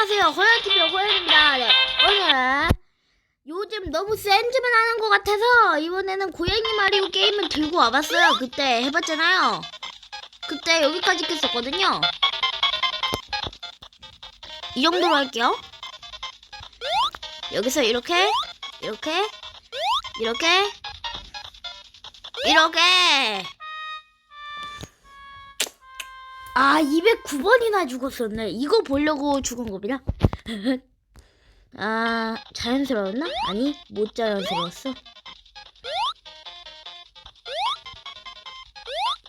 안녕하세요. 호연TV 호연입니다. 네, 오늘은 요즘 너무 센즈만 하는 것 같아서 이번에는 고양이 마리오 게임을 들고 와봤어요. 그때 해봤잖아요. 그때 여기까지 깼었거든요. 이 정도로 할게요. 여기서 이렇게, 이렇게, 이렇게, 이렇게. 아, 209번이나 죽었었네. 이거 보려고 죽은 겁니다. 아, 자연스러웠나? 아니, 못 자연스러웠어.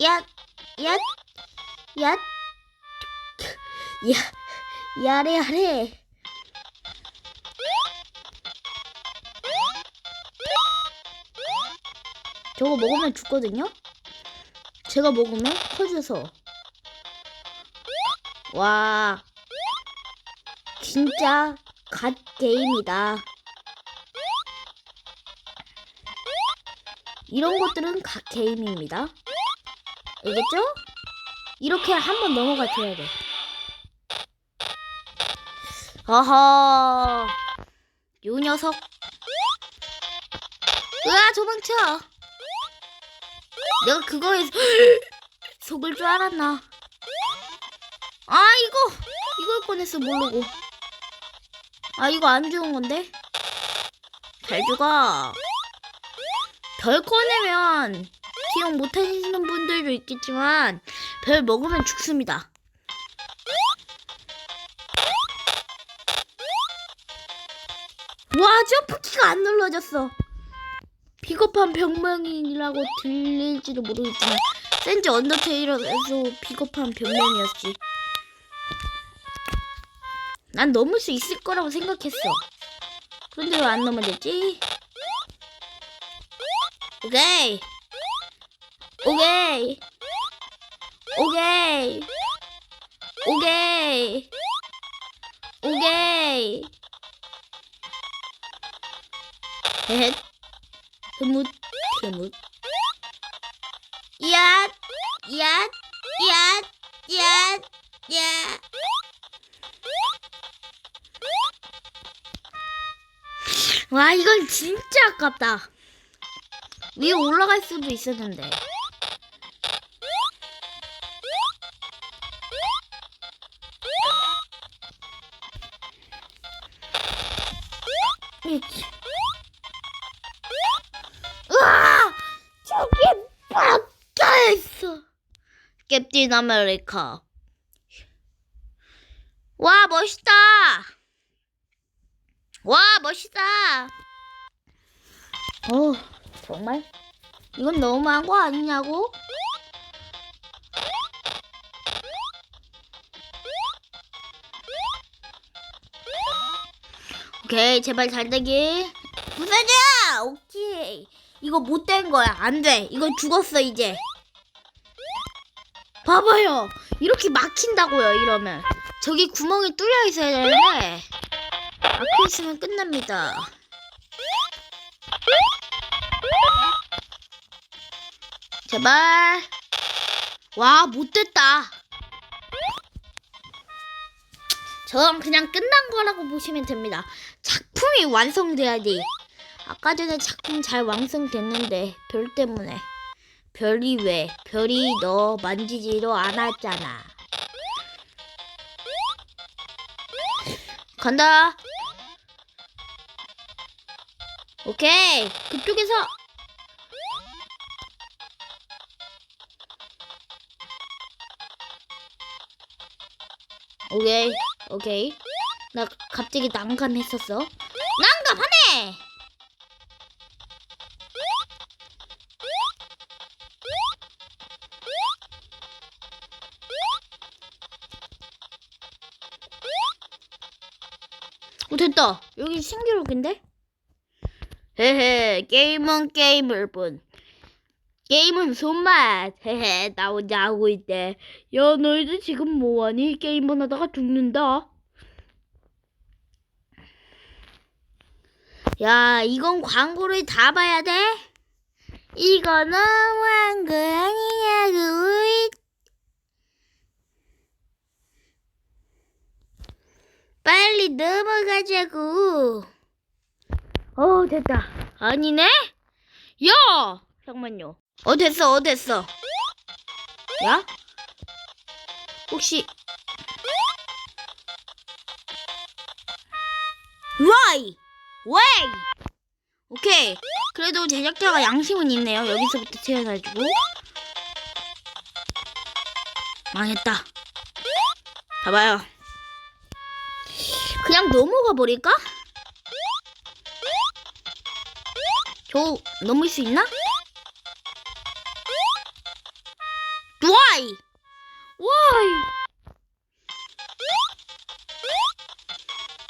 야, 야, 야, 야, 야래, 야래. 저거 먹으면 죽거든요? 제가 먹으면 커져서. 와, 진짜 갓 게임이다. 이런 것들은 갓 게임입니다. 알겠죠? 이렇게 한번 넘어가 줘야 돼. 어허, 요 녀석. 으아, 도망쳐. 내가 그거에 속을 줄 알았나. 이걸 꺼냈어 모르고. 아 이거 안 좋은 건데? 잘 죽어. 별 꺼내면 기억 못하시는 분들도 있겠지만 별 먹으면 죽습니다. 와 점프키가 안 눌러졌어. 비겁한 병명이라고 들릴지도 모르겠지만 센즈 언더테일러에서 비겁한 변명이었지 난 넘을 수 있을 거라고 생각했어. 그런데 왜 안 넘어졌지? 오케이. 오케이. 오케이. 오케이. 오케이. 헷. 흐뭇. 흐뭇. 야. 야. 야. 야. 야. 와 이건 진짜 아깝다. 위에 올라갈 수도 있었는데. 캡틴 아메리카. 와 멋있다 와 멋있다. 어 정말 이건 너무한 거 아니냐고? 오케이 제발 잘 되기. 부사자 오케이 이거 못 된 거야 안 돼. 이거 죽었어 이제. 봐봐요 이렇게 막힌다고요 이러면 저기 구멍이 뚫려 있어야 되는데. 막혀 있으면 끝납니다. 제발. 와, 못됐다. 저건 그냥 끝난 거라고 보시면 됩니다. 작품이 완성돼야지. 아까 전에 작품 잘 완성됐는데 별 때문에. 별이 왜? 별이 너 만지지도 않았잖아. 간다. 오케이. 그쪽에서. 오케이. 오케이. 나 갑자기 난감했었어. 난감하네! 오, 됐다. 여기 신기록인데? 헤헤, 게임은 게임을 뿐. 게임은 손맛. 헤헤, 나 혼자 하고 있대. 야, 너희들 지금 뭐하니? 게임만 하다가 죽는다. 야, 이건 광고를 다 봐야 돼? 이거는 광고 아니냐고. 빨리 넘어가자고. 어, 됐다. 아니네? 야! 잠깐만요. 어, 됐어, 어, 됐어. 야? 혹시. 와이! 웨이! 오케이. 그래도 제작자가 양심은 있네요. 여기서부터 태어나지고. 망했다. 봐봐요. 그냥 넘어가 버릴까? 저 넘을 수 있나? 와이! 와이!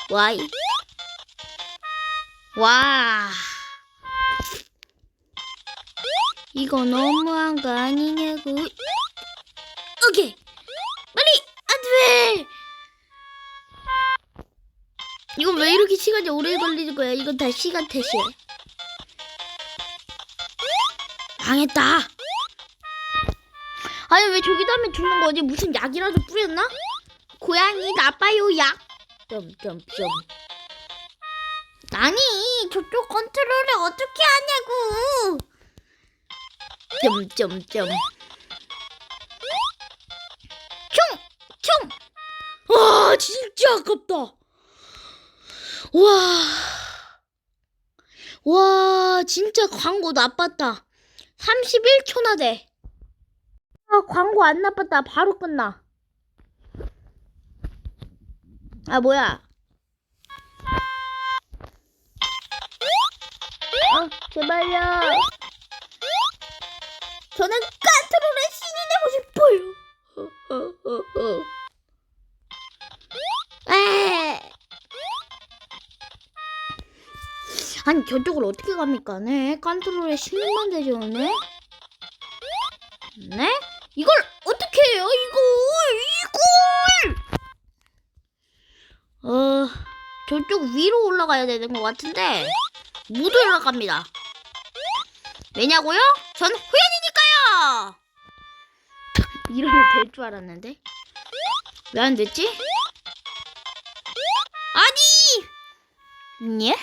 와이! 와! 이거 너무한 거 아니냐고. 이건 왜 이렇게 시간이 오래 걸리는 거야? 이건 다 시간 탓이야. 망했다. 아니 왜 저기다 하면 죽는 거지? 무슨 약이라도 뿌렸나? 고양이 나빠요 약. 점점점. 아니 저쪽 컨트롤을 어떻게 하냐고. 점점점. 총! 총! 와 진짜 아깝다. 와. 와 진짜 광고 나빴다. 31초나 돼. 아, 광고 안 나빴다. 바로 끝나. 아, 뭐야. 아, 제발요. 저는 까트롤의 신이 되고 싶어요. 아니, 저쪽을 어떻게 갑니까? 네, 깐트롤의 신만 되죠 네? 네? 이걸 어떻게 해요? 이걸 이걸 어 저쪽 위로 올라가야 되는 것 같은데 못 올라갑니다. 왜냐고요? 전 후연이니까요. 이러면 될 줄 알았는데 왜 안 됐지? 아니 예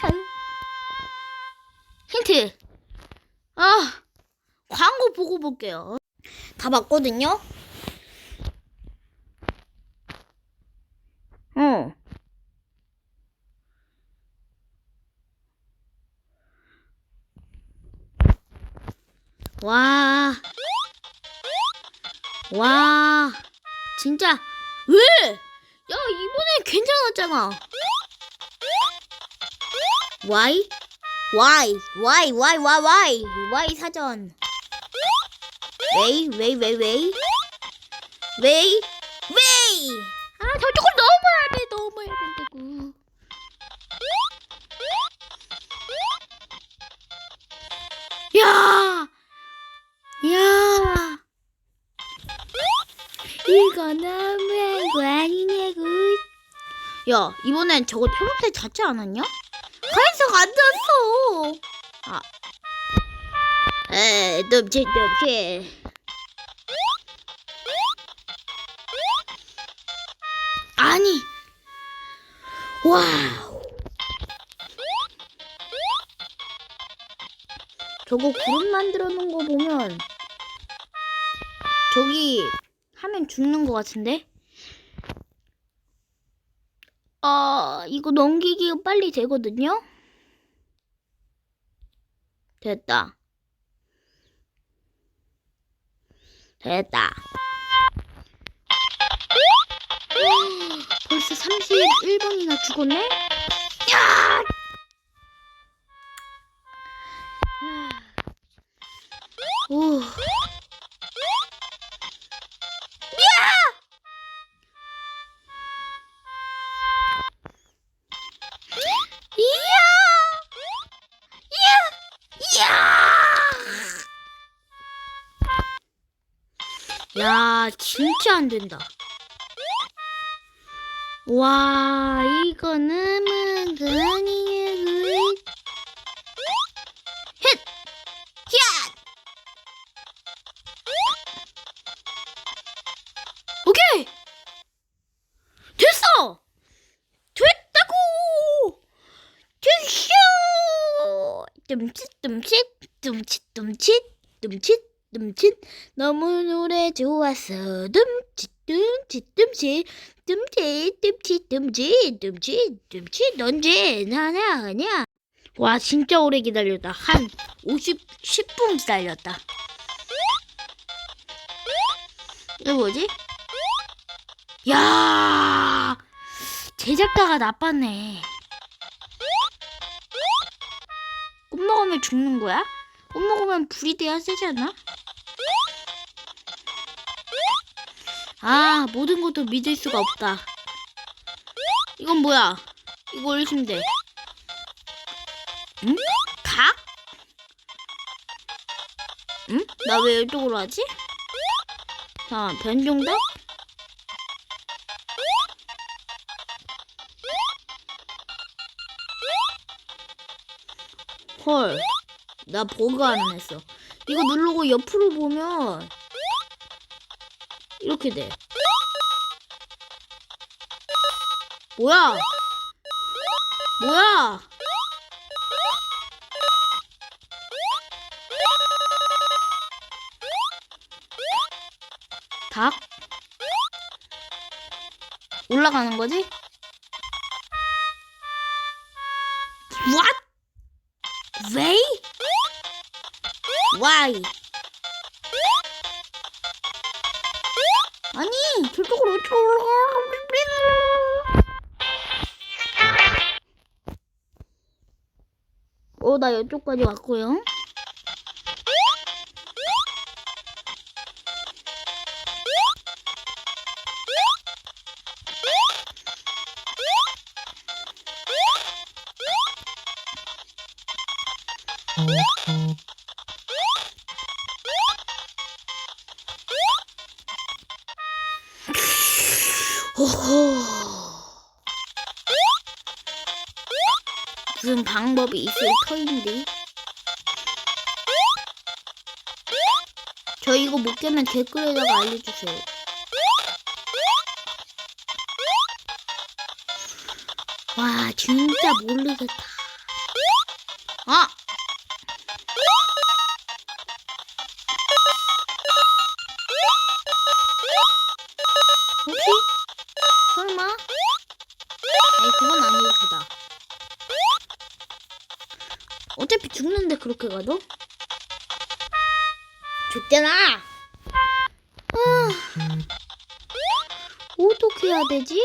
힌트 아 광고 보고 볼게요. 다 봤거든요. 어. 와. 와. 진짜 왜? 야, 이번엔 괜찮았잖아. 와 이? 와이, 와이, 와이, 와이, 와이, 와이 사전. 웨이, 웨이, 웨이, 웨이. 웨이, 웨이. 아, 저쪽을 넘어야 돼, 넘어야 된다고. 야, 야. 이거 너무한 거 아니냐고. 야, 이번엔 저거 초록색 자체 않았냐? 안 잤어. 아. 에, 넘치, 넘치. 아니. 와우. 저거 구름 만들어 놓은 거 보면 저기 하면 죽는 거 같은데? 아, 이거 넘기기가 빨리 되거든요? 됐다. 됐다. 벌써 31번이나 죽었네? 야! 오. 야, 진짜 안 된다. 와, 이거는 문단이의 헷! 야! 오케이! 됐어! 됐다고! 됐쇼! 뜸칫, 뜸칫, 뜸칫, 뜸칫. 둠칫 너무 노래 좋았어. 둠칫 둠칫 둠칫. 둠칫 둠칫 둠칫 둠칫 둠칫. 언제 나냐 하냐 와 진짜 오래 기다렸다. 한 50, 10분 기다렸다. 이거 뭐지? 야! 제작가가 나빴네. 꽃 먹으면 죽는 거야? 꽃 먹으면 불이 돼야 세지 않나? 아 모든 것도 믿을 수가 없다 이건 뭐야 이거 올리시면 돼 응? 닭? 응? 나 왜 이쪽으로 하지? 자 변종닭? 헐, 나 버그 안 했어. 이거 누르고 옆으로 보면 이렇게 돼. 뭐야? 뭐야? 닭? 올라가는 거지? What? Way? Why? 어, 나 이쪽까지 왔고요. 호호. 무슨 방법이 있을 터인데. 저 이거 못 깨면 댓글에다가 알려주세요. 와, 진짜 모르겠다. 아! 어차피 죽는데 그렇게 가도? 죽잖아! 아, 어떻게 해야 되지?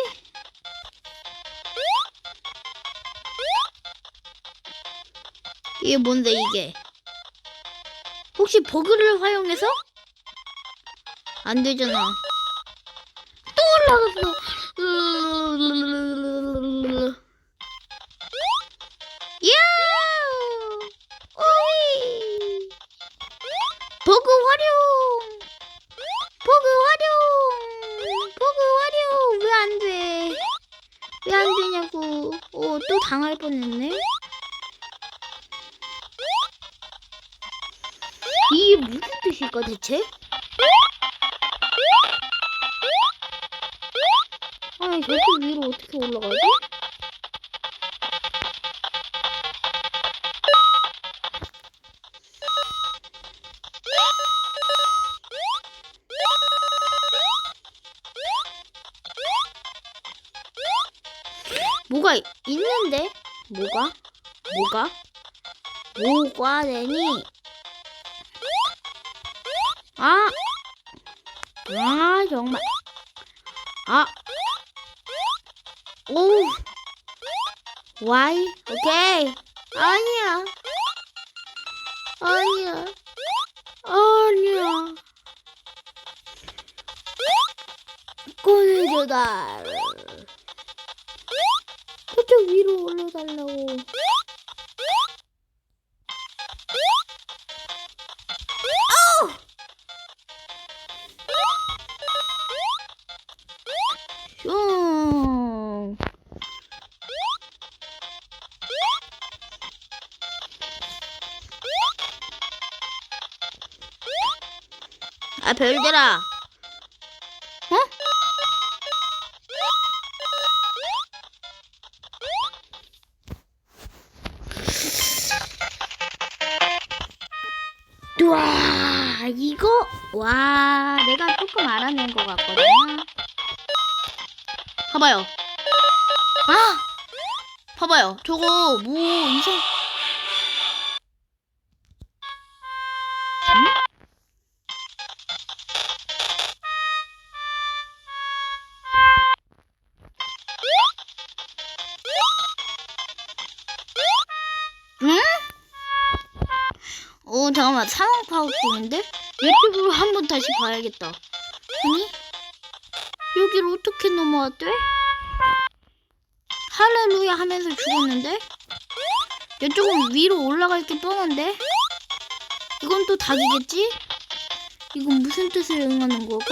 이게 뭔데, 이게? 혹시 버그를 활용해서? 안 되잖아. 무슨 뜻일까, 대체? 아니 저렇게 위로 어떻게 올라가지? 뭐가 이- 있는데? 뭐가? 뭐가? 뭐가 되니? 아 정말 아 오. 와이? 오케이. 아니야. 아니야. 아니야. 꺼내줘다. 저쪽 위로 올려달라고. 별들아. 어? 와 이거 와 내가 조금 알아낸 것 같거든요. 봐봐요. 아 봐봐요. 저거 뭐 이상. 중인데 유튜브로 한 번 다시 봐야겠다. 아니 여기를 어떻게 넘어왔대? 할렐루야 하면서 죽었는데 이쪽은 위로 올라갈 게 뻔한데 이건 또 닭이겠지? 이건 무슨 뜻을 응하는 거가?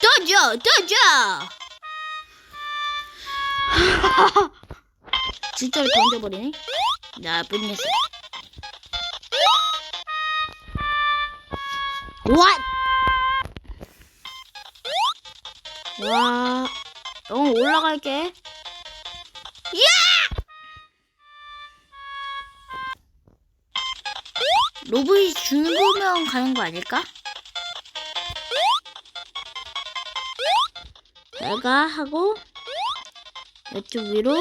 떠져 떠져 진짜로 던져버리네 나쁜 녀석 What? 와, 어 올라갈게. 야! 로봇이 죽으면 가는 거 아닐까? 내가 하고 이쪽 위로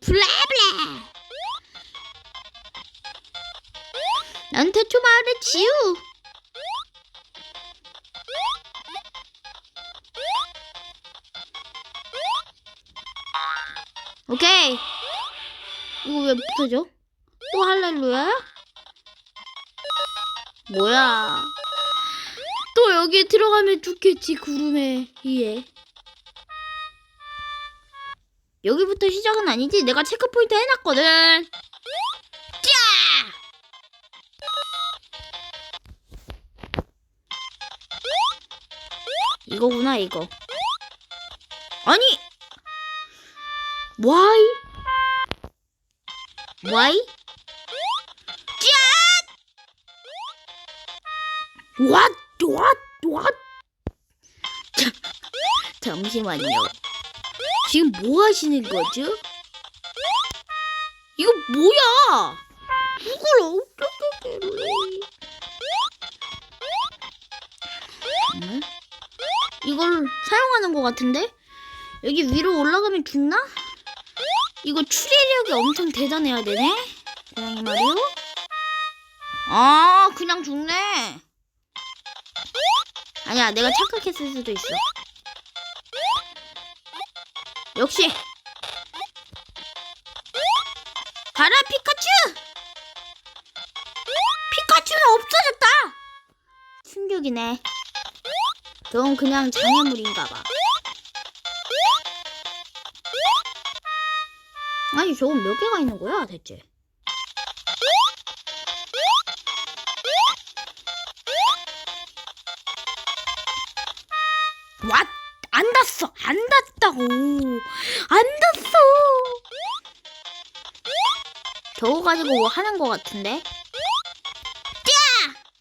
블라블 대충 말해 지우 오케이. 이거 왜 붙어져? 또 할렐루야? 뭐야? 또 여기 들어가면 죽겠지 구름에. 위에 여기부터 시작은 아니지? 내가 체크포인트 해놨거든 이거구나 이거. 아니! why why 짠 what what what 자, 잠시만요. 지금 뭐 하시는 거죠? 이거 뭐야? 이걸 어떻게 이걸 사용하는 것 같은데? 여기 위로 올라가면 죽나? 이거 추리력이 엄청 대단해야 되네? 고양이 말이요? 아, 그냥 죽네. 아니야, 내가 착각했을 수도 있어. 역시. 가라, 피카츄! 피카츄는 없어졌다! 충격이네. 그건 그냥 장애물인가 봐. 아니 저건 몇 개가 있는 거야 대체? 왓? 안 닿았어 안 닿았다고 안 닿았어 저거 가지고 뭐 하는 거 같은데 야!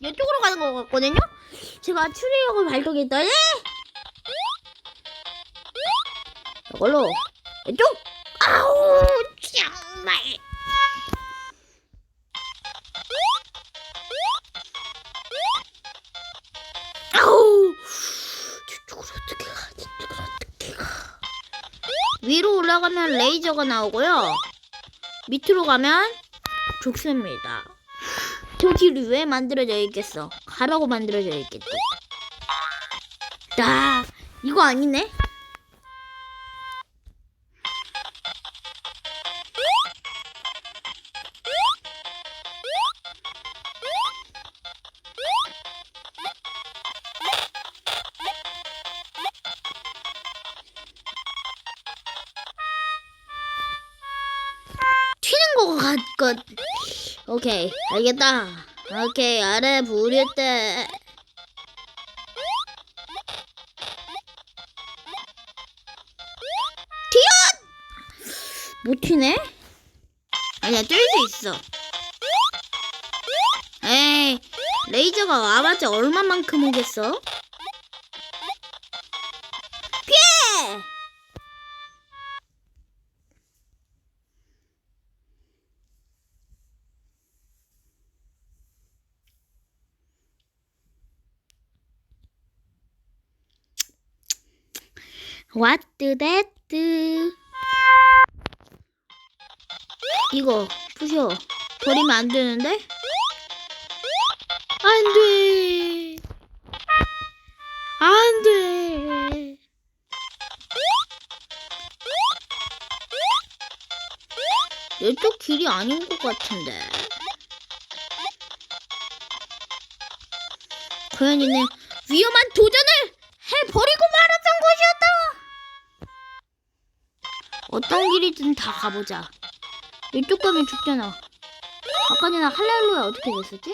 이쪽으로 가는 거 같거든요? 제가 추리력을 발동했더니? 이걸로 이쪽! 아우 정말. 아우 저쪽으로 어떻게 가? 저쪽으로 어떻게 가? 위로 올라가면 레이저가 나오고요. 밑으로 가면 죽습니다. 저 길이 왜 만들어져 있겠어 가라고 만들어져 있겠지 나 이거 아니네 튀는 거 같 것. 오케이, 알겠다. 오케이, 아래 부릴 때. 튀어! 못 튀네? 아니야, 뛸 수 있어. 에이, 레이저가 와봤자 얼마만큼 오겠어? 왓뜨 데뜨. 이거 부셔. 버리면 안 되는데? 안돼. 안돼. 이쪽 길이 아닌 것 같은데. 고양이는 위험한 도전을 해버리고 어떤 길이든 다 가보자 이쪽 가면 죽잖아 아까 전에 할렐루야 어떻게 됐었지?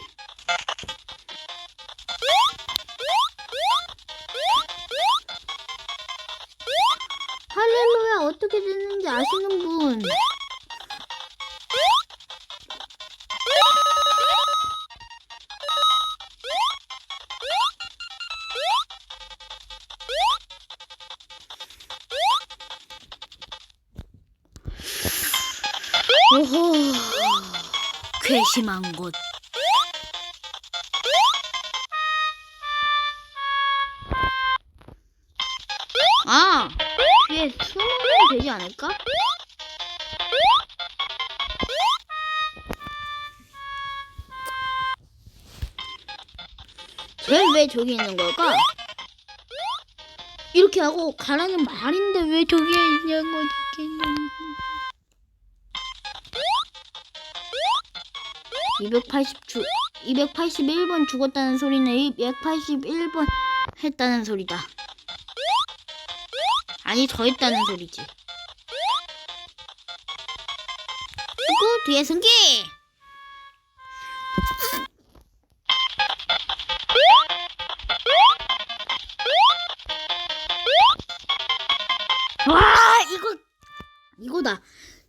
괘씸한 곳 아, 뒤에 숨으면 되지 않을까? 쟤왜 저기 있는 걸까? 이렇게 하고 가라는 말인데 왜 저기에 있냐고 죽겠는 280 주, 281번 죽었다는 소리는 281번 했다는 소리다. 아니 더 했다는 소리지. 그리고 뒤에 승기. 와 이거 이거다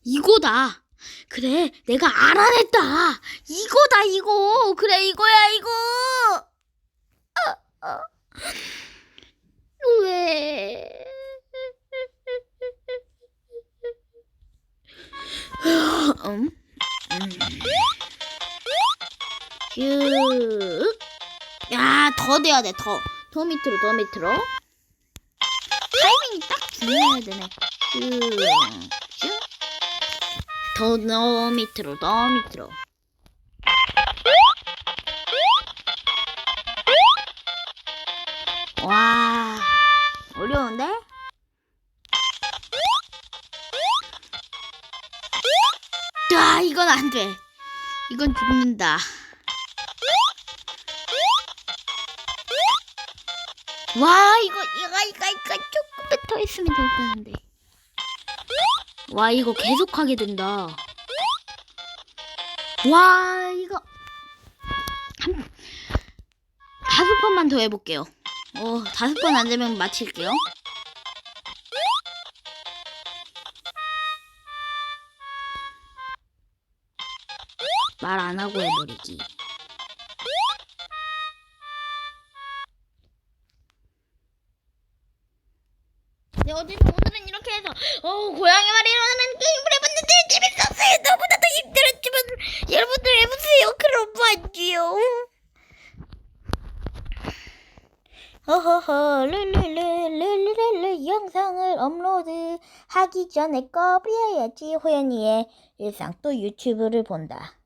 이거다. 그래 내가 알아냈다. 이거다 이거. 그래 이거야 이거. 어, 어. 왜? 음. 음. 쭉. 야, 더 돼야 돼, 더. 더 밑으로, 더 밑으로. 타이밍이 딱 중요해야 되네. 쭉. 쭉. 더, 더 밑으로, 더 밑으로. 죽는다. 와, 이거, 이거, 이거, 이거 조금만 더 했으면 됐었는데. 와, 이거 계속 하게 된다. 와, 이거. 한, 다섯 번만 더 해볼게요. 어, 다섯 번 안 되면 마칠게요. 말 안 하고 해버리기. 네, 어쨌든 오늘은 이렇게 해서 어, 고양이 말이라는 게임을 해봤는데 재밌었어요. 너무나 도 힘들었지만 여러분들 해보세요. 그럼 봐지요. 허허허 룰루루루루루 영상을 업로드 하기 전에 꺼버려야지 호연이의 일상 또 유튜브를 본다.